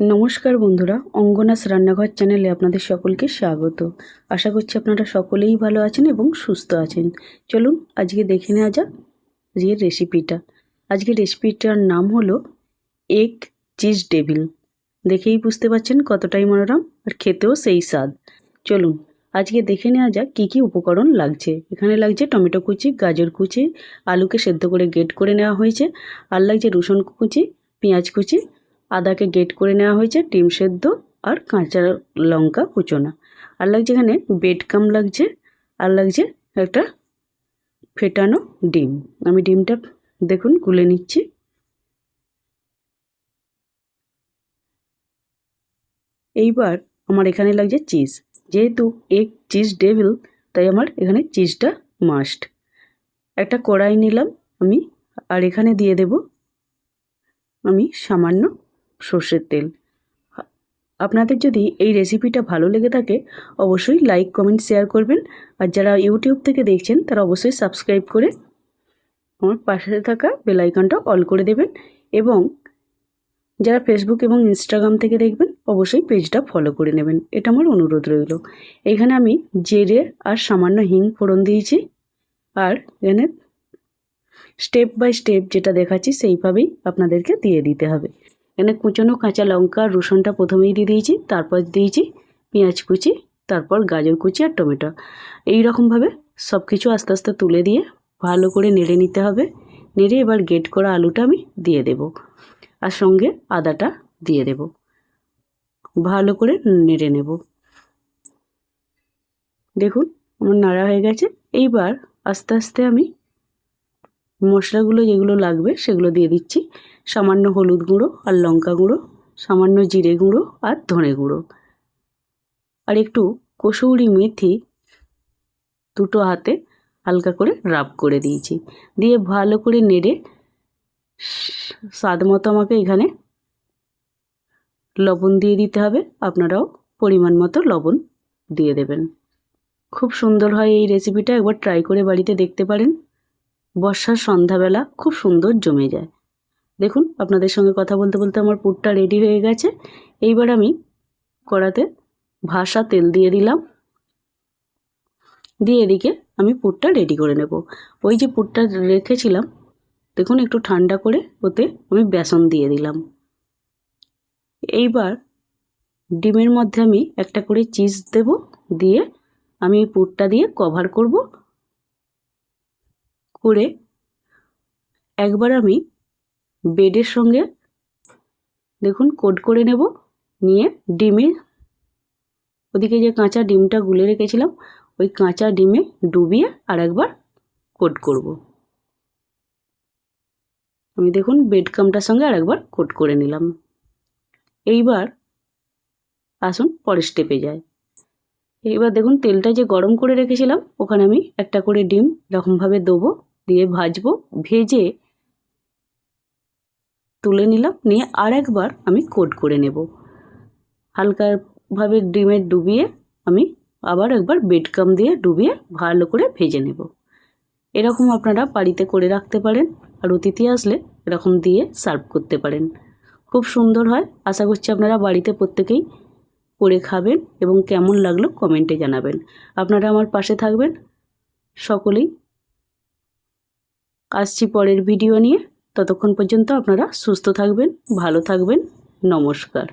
নমস্কার বন্ধুরা, অঙ্গনাস রান্নাঘর চ্যানেলে আপনাদের সকলকে স্বাগত। আশা করছি আপনারা সকলেই ভালো আছেন এবং সুস্থ আছেন। চলুন আজকে দেখে নেওয়া যাক আজকের রেসিপিটা আজকের রেসিপিটার নাম হলো এগ চিজ ডেভিল দেখেই বুঝতে পারছেন কতটাই মনোরম আর খেতেও সেই স্বাদ। চলুন আজকে দেখে নেওয়া যাক কী কী উপকরণ লাগছে। এখানে লাগছে টমেটো কুচি, গাজর কুচি, আলুকে সেদ্ধ করে গেট করে নেওয়া হয়েছে। আর লাগছে রসুন কুচি, পেঁয়াজ কুচি আদাকে গেট করে নেওয়া হয়েছে, ডিম সেদ্ধ আর কাঁচা লঙ্কা কুচোনা। আর লাগছে এখানে বেডকাম লাগছে, আর লাগছে একটা ফেটানো ডিম। আমি ডিমটা দেখুন গুলে নিচ্ছি। এইবার আমার এখানে লাগছে চিজ। যেহেতু এক চিজ ডেভিল তাই আমার এখানে চিজটা মাস্ট একটা কড়াই নিলাম আমি, আর এখানে দিয়ে দেব আমি সামান্য সর্ষের তেল। আপনাদের যদি এই রেসিপিটা ভালো লেগে থাকে, অবশ্যই লাইক কমেন্ট শেয়ার করবেন। আর যারা ইউটিউব থেকে দেখছেন, তারা অবশ্যই সাবস্ক্রাইব করে আমার পাশে থাকা বেলাইকনটা অল করে দেবেন। এবং যারা ফেসবুক এবং ইনস্টাগ্রাম থেকে দেখবেন, অবশ্যই পেজটা ফলো করে নেবেন। এটা আমার অনুরোধ রইল। এখানে আমি জেরে আর সামান্য হিং ফোড়ন দিয়েছি। আর এখানে স্টেপ বাই স্টেপ যেটা দেখাচ্ছি, সেইভাবেই আপনাদেরকে দিয়ে দিতে হবে। এখানে কুচনো কাঁচা লঙ্কা, রসুনটা প্রথমেই দিয়ে দিয়েছি, তারপর দিয়েছি পেঁয়াজ কুচি, তারপর গাজর কুচি আর টমেটো। এই রকমভাবে সব কিছু আস্তে আস্তে তুলে দিয়ে ভালো করে নেড়ে নিতে হবে। নেড়ে এবার গেট করা আলুটা আমি দিয়ে দেব আর সঙ্গে আদাটা দিয়ে দেব। ভালো করে নেড়ে নেব। দেখুন, আমার নাড়া হয়ে গেছে। এইবার আস্তে আস্তে আমি মশলাগুলো যেগুলো লাগবে সেগুলো দিয়ে দিচ্ছি। সামান্য হলুদ গুঁড়ো আর লঙ্কা গুঁড়ো, সামান্য জিরে গুঁড়ো আর ধনে গুঁড়ো। আর একটু কসৌরি মেথি দুটো হাতে হালকা করে রাব করে দিয়েছি। দিয়ে ভালো করে নেড়ে স্বাদ মতো আমাকে এখানে লবণ দিয়ে দিতে হবে। আপনারাও পরিমাণ মতো লবণ দিয়ে দেবেন। খুব সুন্দর হয় এই রেসিপিটা একবার ট্রাই করে বাড়িতে দেখতে পারেন। বর্ষার সন্ধ্যাবেলা খুব সুন্দর জমে যায়। দেখুন, আপনাদের সঙ্গে কথা বলতে বলতে আমার পুরটা রেডি হয়ে গেছে। এইবার আমি কড়াতে ভাসা তেল দিয়ে দিলাম। দিয়ে এদিকে আমি পুরটা রেডি করে নেব। ওই যে পুরটা রেখেছিলাম, দেখুন একটু ঠান্ডা করে ওতে আমি বেসন দিয়ে দিলাম। এইবার ডিমের মধ্যে আমি একটা করে চিজ দেব, দিয়ে আমি পুরটা দিয়ে কভার করব। করে একবার আমি বেডের সঙ্গে দেখুন কোট করে নেব, নিয়ে ডিমে ওদিকে যে কাঁচা ডিমটা গুলে রেখেছিলাম, ওই কাঁচা ডিমে ডুবিয়ে আর একবার কোট করব। আমি দেখুন বেড কামটার সঙ্গে আর একবার কোট করে নিলাম। এইবার আসুন পরের স্টেপে যায় এইবার দেখুন তেলটা যে গরম করে রেখেছিলাম, ওখানে আমি একটা করে ডিম এরকমভাবে দেবো। দিয়ে ভাজবো, ভেজে তুলে নিলাম, নিয়ে আর একবার আমি কোট করে নেব। হালকাভাবে ডিমে ডুবিয়ে আমি আবার একবার বেডকাম দিয়ে ডুবিয়ে ভালো করে ভেজে নেব। এরকম আপনারা বাড়িতে করে রাখতে পারেন, আর অতিথি আসলে এরকম দিয়ে সার্ভ করতে পারেন। খুব সুন্দর হয়, আশা করছি আপনারা বাড়িতে প্রত্যেকেই করে খাবেন এবং কেমন লাগল কমেন্টে জানাবেন। আপনারা আমার পাশে থাকবেন, সকলেই আসছি পরের ভিডিও নিয়ে। ততক্ষণ পর্যন্ত আপনারা সুস্থ থাকবেন ভালো থাকবেন। নমস্কার।